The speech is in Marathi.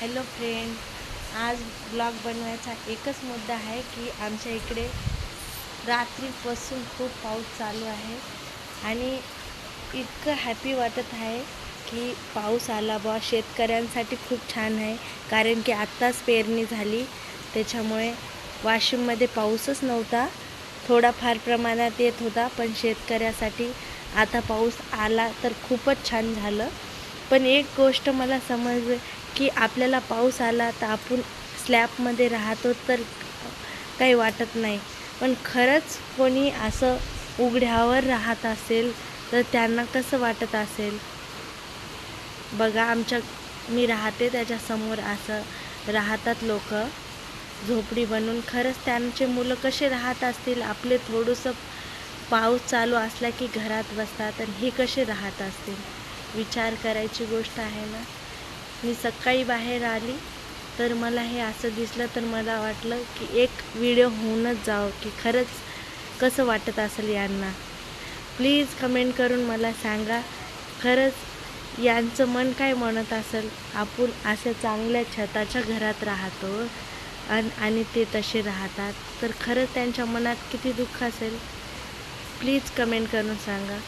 हॅलो फ्रेंड आज ब्लॉग बनवायचा एकच मुद्दा आहे की आमच्या इकडे रात्रीपासून खूप पाऊस चालू आहे आणि इतकं हॅपी वाटत आहे की पाऊस आला बा शेतकऱ्यांसाठी खूप छान आहे कारण की आत्ताच पेरणी झाली. त्याच्यामुळे वाशिममध्ये पाऊसच नव्हता. थोडाफार प्रमाणात येत होता पण शेतकऱ्यासाठी आता पाऊस आला तर खूपच छान झालं. पण एक गोष्ट मला समज की आपल्याला पाऊस आला तर आपण स्लॅबमध्ये राहतो तर काही वाटत नाही. पण खरंच कोणी असं उघड्यावर राहत असेल तर त्यांना कसं वाटत असेल? बघा आमच्या मी राहते त्याच्यासमोर असं राहतात लोक. झोपडी बनवून खरंच त्यांचे मुलं कसे राहत असतील? आपले थोडंसं पाऊस चालू असला की घरात बसतात आणि हे कसे राहत असतील? विचार करायची गोष्ट आहे ना? मी सकाळी बाहेर आली तर मला हे असं दिसलं तर मला वाटलं की एक व्हिडिओ होऊनच जावं की खरंच कसं वाटत असेल यांना. प्लीज कमेंट करून मला सांगा खरंच यांचं मन काय म्हणत असेल? आपण अशा चांगल्या छताच्या घरात राहतो आणि आणि ते तसे राहतात तर खरंच त्यांच्या मनात किती दुःख असेल? प्लीज कमेंट करून सांगा.